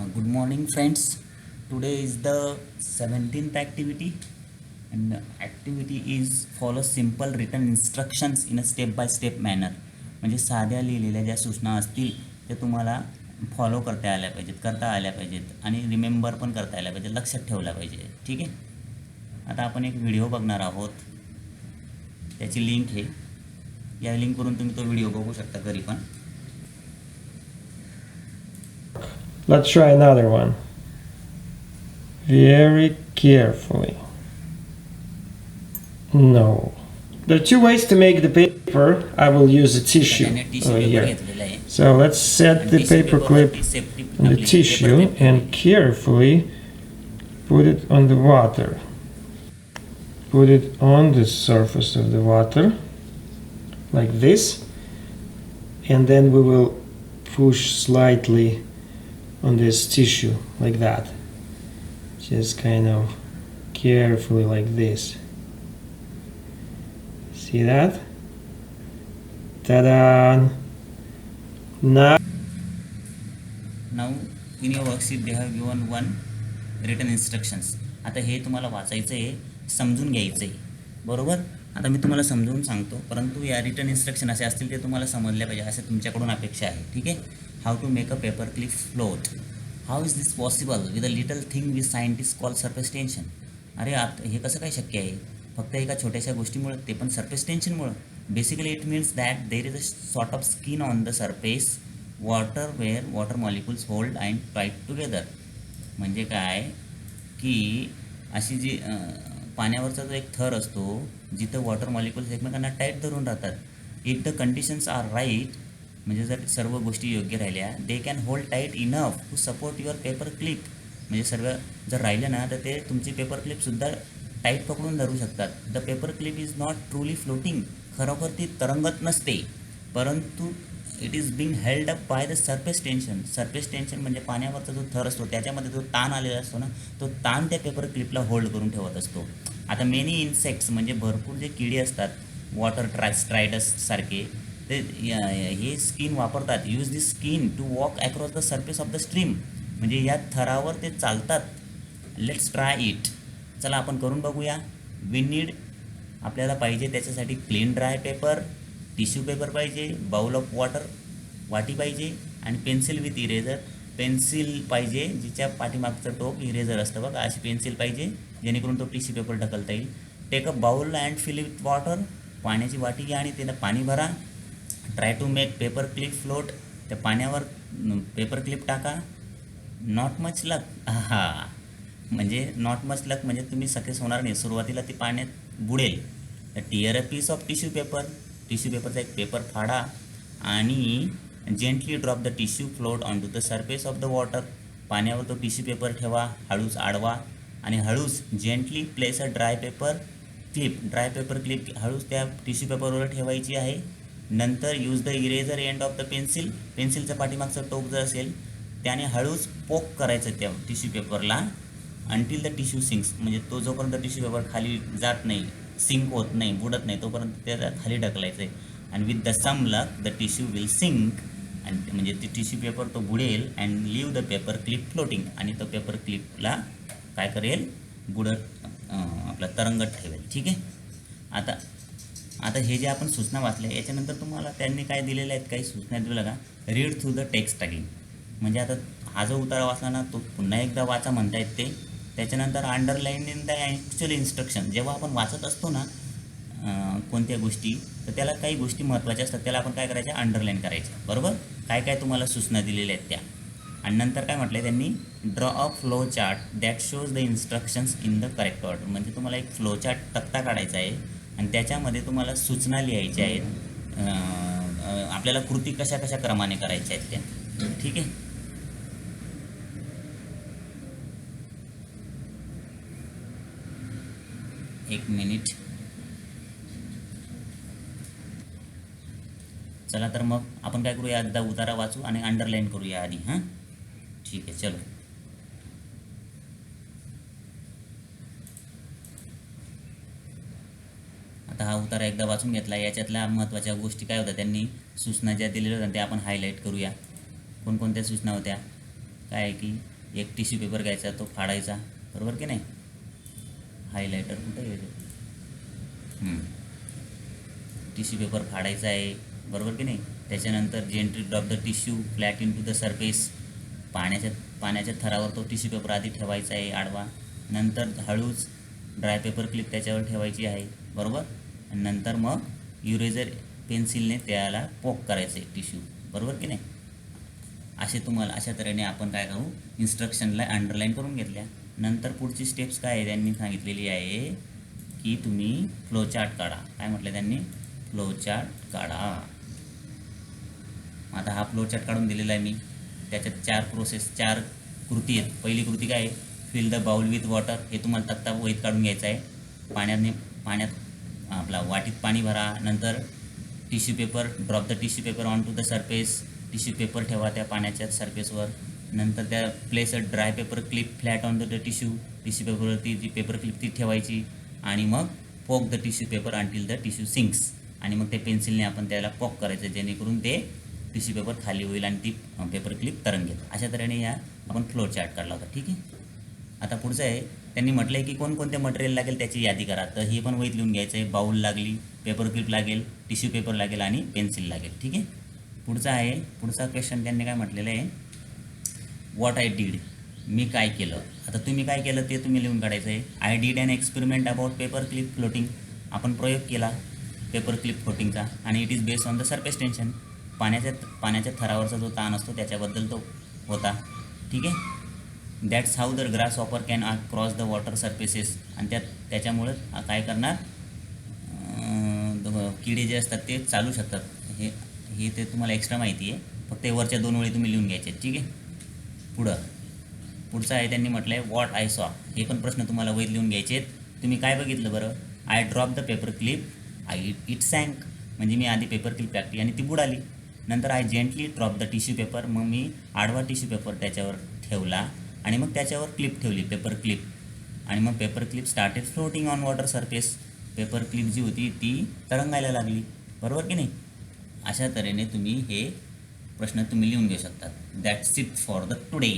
Good good morning, friends. Today is the 17th activity, and is activity is follow simple written instructions in a step by step manner. म्हणजे साध्या लिहिलेल्या ज्या सूचना असतील त्या तुम्हाला फॉलो करता आल्या पाहिजेत करता आल्या पाहिजेत आणि रिमेंबर पण करता आल्या पाहिजे लक्षात ठेवल्या पाहिजे. ठीक आहे? आता आपण एक व्हिडिओ बघणार आहोत. त्याची लिंक आहे. या लिंकवरून तुम्ही तो व्हिडिओ बघू शकता घरी पण. Let's try another one. Very carefully. No. There are two ways to make the paper. I will use a tissue over here. So let's set the paper clip on the tissue and carefully put it on the water. Put it on the surface of the water, like this. And then we will push slightly on this tissue like that. Just kind of carefully like this. See that? Ta-da! Now now in your worksheet they have given one return instructions आता हे तुम्हाला वाचायचं आहे समजून घ्यायचं आहे बरोबर आता मी तुम्हाला समजून सांगतो परंतु या रिटर्न इन्स्ट्रक्शन असे असतील ते तुम्हाला समजले पाहिजे असे तुमच्याकडून अपेक्षा आहे ठीक आहे? How to make a paper clip float how is this possible with a little thing with scientist call surface tension अरे आत हे कसं काय शक्य आहे? फक्त एका छोट्याशा गोष्टीमुळं ते पण surface टेन्शनमुळं basically it means that there is a sort of skin on the surface water where water molecules hold and tight together म्हणजे काय? की अशी जी पाण्यावरचा जो एक थर असतो जिथं वॉटर मॉलिक्युल्स एकमेकांना टाईट धरून राहतात. If the conditions are right म्हणजे जर सर्व गोष्टी योग्य राहिल्या they can hold tight enough to support your paper clip म्हणजे सर्व जर राहिलं ना तर ते तुमची पेपर क्लिपसुद्धा टाईट पकडून धरू शकतात. The paper clip is not truly floating खरोखर ती तरंगत नसते. परंतु it is being held up by the surface tension surface tension म्हणजे पाण्यावरचा जो थर असतो त्याच्यामध्ये जो ताण आलेला असतो ना तो ताण त्या पेपर क्लिपला होल्ड करून ठेवत असतो. आता मेनी इन्सेक्ट्स म्हणजे भरपूर जे किडे असतात वॉटर ट्राय स्ट्रायडस सारखे ते या- हे स्किन वापरतात. Use this skin to walk across the surface of the stream म्हणजे या थरावर ते चालतात. लेट्स ट्राय इट चला आपण करून बघूया. वी नीड आपल्याला पाहिजे त्याच्यासाठी clean dry paper tissue paper पाहिजे बाउल ऑफ वॉटर वाटी पाहिजे आणि पेन्सिल विथ इरेझर पेन्सिल पाहिजे जिच्या पाठीमागचं टोक इरेझर असतं बघा. अशी पेन्सिल पाहिजे. जेणेकरून तो टिश्यू पेपर ढकलता येईल. Take a bowl and fill with water पाण्याची वाटी घ्या आणि त्याला पाणी भरा. Try to make paper clip float त्या पाण्यावर पेपर क्लिप टाका. नॉट मच लक हा. म्हणजे नॉट मच लक म्हणजे तुम्ही सक्सेस होणार नाही. सुरुवातीला ती पाण्यात बुडेल. तर tear a piece of tissue paper tissue पेपरचा एक पेपर फाडा आणि gently drop the tissue float onto the surface of the water पाण्यावर तो टिश्यू पेपर ठेवा. हळूच आडवा. आणि हळूच gently place a dry paper clip dry paper clip हळूच त्या टिश्यू पेपरवर ठेवायची आहे. नंतर use the eraser end of the pencil पेन्सिलचं पाठीमागचं टोक जर असेल त्याने हळूच पोक करायचं त्या टिश्यू पेपरला अंटील द टिश्यू सिंक्स म्हणजे तो जोपर्यंत टिश्यू पेपर खाली जात नाही सिंक होत नाही बुडत नाही तोपर्यंत त्याला खाली ढकलायचं आहे आणि with the some luck the tissue will sink आणि म्हणजे ते टिश्यू पेपर तो बुडेल and leave the paper clip floating आणि तो पेपर क्लिपला काय करेल? बुडत आपला तरंगत ठेवेल. ठीक आहे? आता आता हे जे आपण सूचना वाचल्या याच्यानंतर तुम्हाला त्यांनी काय दिलेल्या आहेत? काही सूचना दिल्या का? Read through the text again म्हणजे आता हा जो उतारा वाचला ना तो पुन्हा एकदा वाचा म्हणतायत ते. त्याच्यानंतर underline in the actual instruction जेव्हा आपण वाचत असतो ना कोणत्या गोष्टी तर त्याला काही गोष्टी महत्त्वाच्या असतात. त्याला आपण काय करायच्या अंडरलाईन करायच्या बरोबर? काय काय तुम्हाला सूचना दिलेल्या आहेत त्या? आणि नंतर काय म्हटलं त्यांनी draw a flow chart that shows the instructions in the correct order म्हणजे तुम्हाला एक फ्लो चार्ट तक्ता काढायचा आहे आणि त्याच्यामध्ये तुम्हाला सूचना लिहायच्या आहेत. आपल्याला कृती कशा कशा क्रमाने करायच्या आहेत त्या. ठीक आहे? एक मिनिट. चला तर मग आपण काय करूया? एकदा उतारा वाचू आणि अंडरलाईन करूया आधी हां? ठीक आहे चलो. आता हा उतारा एकदा वाचून घेतला. याच्यातल्या महत्त्वाच्या गोष्टी काय होत्या? त्यांनी सूचना ज्या दिलेल्या होत्या त्या आपण हायलाईट करूया. कोणकोणत्या सूचना होत्या? काय आहे की एक टिश्यू पेपर घ्यायचा तो फाडायचा. बरोबर की नाही? हायलायटर कुठे घ्यायचं टिश्यू पेपर फाडायचा आहे. बरोबर की नाही? त्याच्यानंतर gently drop the tissue flat into the surface पाण्याच्या पाण्याच्या थरावर तो टिश्यू पेपर आधी ठेवायचा आहे आडवा. नंतर हळूच ड्राय पेपर क्लिप त्याच्यावर ठेवायची आहे बरोबर? आणि नंतर मग युरेझर पेन्सिलने त्याला पोक करायचं आहे टिश्यू बरोबर की नाही? असे तुम्हाला अशा तऱ्हेने आपण काय करू? इन्स्ट्रक्शनला अंडरलाईन करून घेतल्या. नंतर पुढची स्टेप्स काय आहे? त्यांनी सांगितलेली आहे की तुम्ही फ्लो चार्ट काढा. काय म्हटलं त्यांनी? फ्लो चार्ट काढा. आता हा फ्लो चार्ट काढून दिलेला आहे मी. त्याच्यात चार प्रोसेस चार कृती आहेत. पहिली कृती काय आहे? Fill the bowl with water हे तुम्हाला तक्ता वहीत काढून घ्यायचं आहे. पाण्याने पाण्यात आपला वाटीत पाणी भरा. नंतर tissue paper drop the tissue paper onto the surface tissue paper ठेवा त्या पाण्याच्या सरफेसवर नंतर त्या place a dry paper clip flat on the tissue tissue पेपरवरती जी पेपर क्लिप ती ठेवायची. आणि मग poke the tissue paper until the tissue sinks आणि मग ते पेन्सिलने आपण त्याला पॉक करायचं जेणेकरून ते टिश्यू पेपर खाली होईल आणि ती पेपर क्लिप तरंगेल. अशा तऱ्हेने या आपण फ्लोर चार्ट काढला होता ठीक आहे? आता पुढचं आहे त्यांनी म्हटलं आहे की कोणकोणते मटेरियल लागेल त्याची यादी करा. तर हे पण वहीत लिहून घ्यायचं आहे बाऊल लागली पेपर क्लिप लागेल टिश्यू पेपर लागेल आणि पेन्सिल लागेल ठीक आहे? पुढचा आहे पुढचा क्वेश्चन त्यांनी काय म्हटलेलं आहे? वॉट आय डीड मी काय केलं? आता तुम्ही काय केलं ते तुम्ही लिहून काढायचं आहे I did an experiment about paper clip floating आपण प्रयोग केला पेपर क्लिप फ्लोटिंगचा आणि it is based on the surface tension पाण्याच्या पाण्याच्या थरावरचा जो ताण असतो त्याच्याबद्दल तो होता. ठीक आहे? That's how the grasshopper can cross the water surfaces आणि त्यात त्याच्यामुळं काय करणार? द- किडे जे असतात ते चालू शकतात. हे हे ते तुम्हाला एक्स्ट्रा माहिती आहे. फक्त हे वरच्या दोन वेळी तुम्ही लिहून घ्यायचे आहेत, ठीक आहे? पुढं. पुढचं आहे त्यांनी म्हटलं आहे वॉट आय सॉ हे पण प्रश्न तुम्हाला वैध लिहून घ्यायचे आहेत. तुम्ही काय बघितलं बरं? I drop the paper clip I it sank म्हणजे मी आधी पेपर क्लिप टाकली आणि ती बुडाली. नंतर I gently drop the tissue paper मग मी आडवा टिश्यू पेपर त्याच्यावर ठेवला आणि मग त्याच्यावर क्लिप ठेवली पेपर क्लिप आणि मग paper clip started floating on water surface paper clip जी होती ती तरंगायला लागली. बरोबर की नाही? अशा तऱ्हेने तुम्ही हे प्रश्न तुम्ही लिहून घेऊ शकतात. That's it for the today